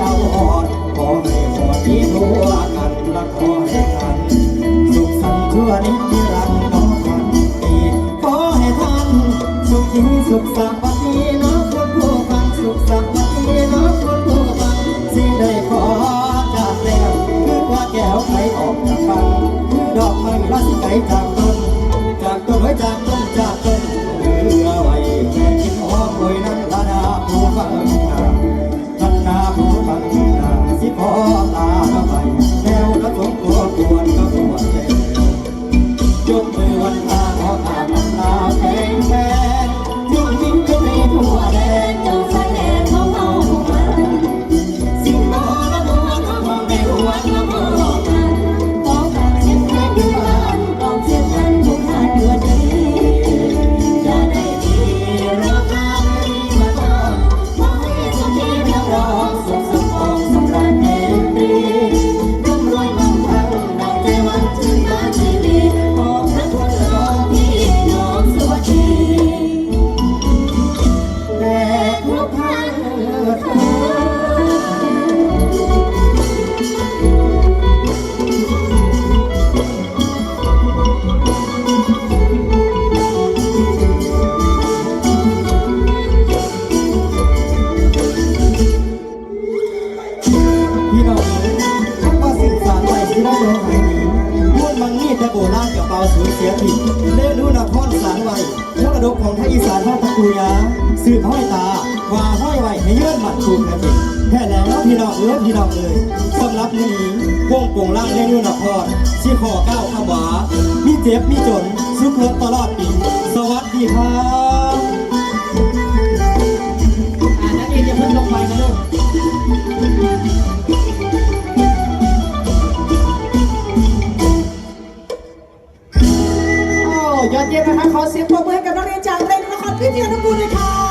เอาอดขอให้พรนี้ทั่วกันและขอให้กัน สุขสันต์ทั่วนิรันดร์ขอพันปีขอให้ท่าน สุขีสุขสันต์วันนี้น้องคนผู้ฟังสุขสัน พระคุณรองพี่น้องสวัสดีและทุกท่านเถิดพี่น้องทั้งว่าสิ่งสารไว้ที่ได้ลงหายนี้พูดมังนี่แต่ โบราณกับเปาสูญเสียผิดเล่รู้นครสารไว้มรดกของพระอีสานห้องตะกูยาสืบห้อยตา ว่าห้อยไว้ให้เยื่อนหมัดคูกระติแค่แล้วพี่น้องเอื้อพี่น้องเลยสำหรับนี้วงโป่งล่างเล่รู้นครชีขอก้าวขวามีเจ็บมีจนสุขลดตลอดปีสวัสดีครับ นะคะขอเสียงปรบมือให้กับนักเรียนจากโรงเรียนนครพิทยานุกูลด้วยค่ะ